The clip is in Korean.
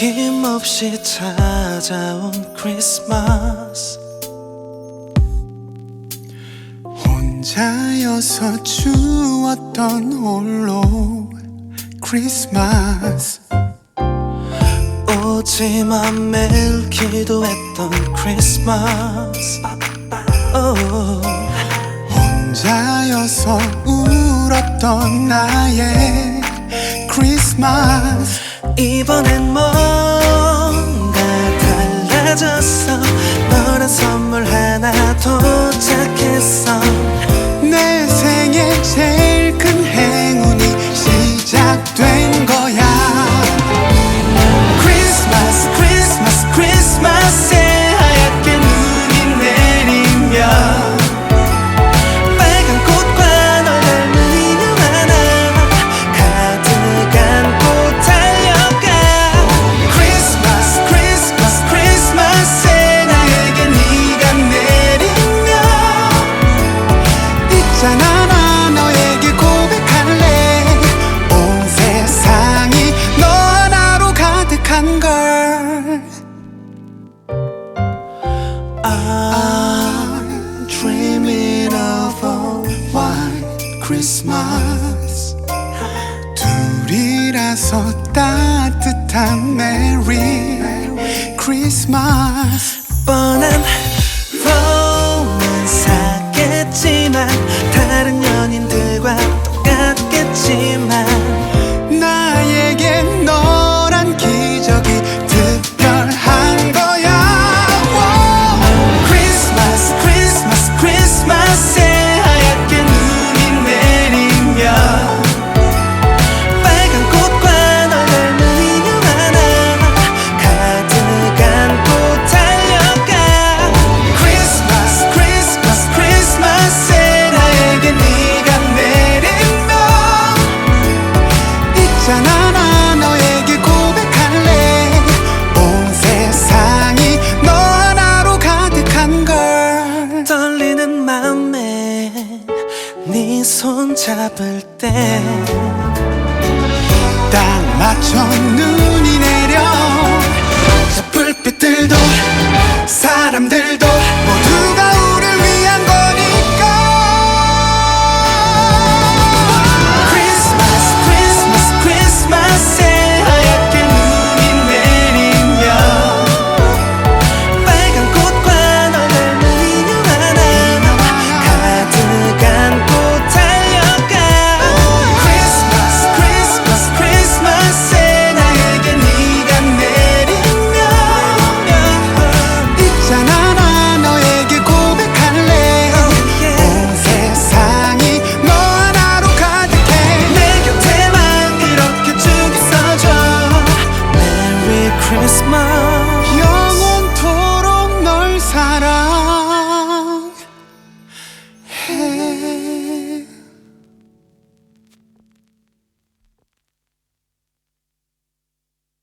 힘없이 찾아온 크리스마스. 혼자여서 추웠던 홀로 크리스마스. 오지만 매일 기도했던 크리스마스. oh. 혼자여서 울었던 나의 크리스마스. 이번엔 뭐 I'm dreaming of a white Christmas. 둘이라서 따뜻한 메리 크리스마스. 뻔한 로맨스겠지만 다른 연인들과 똑같겠지만 맘에 네 손 잡을 때 딱 맞춰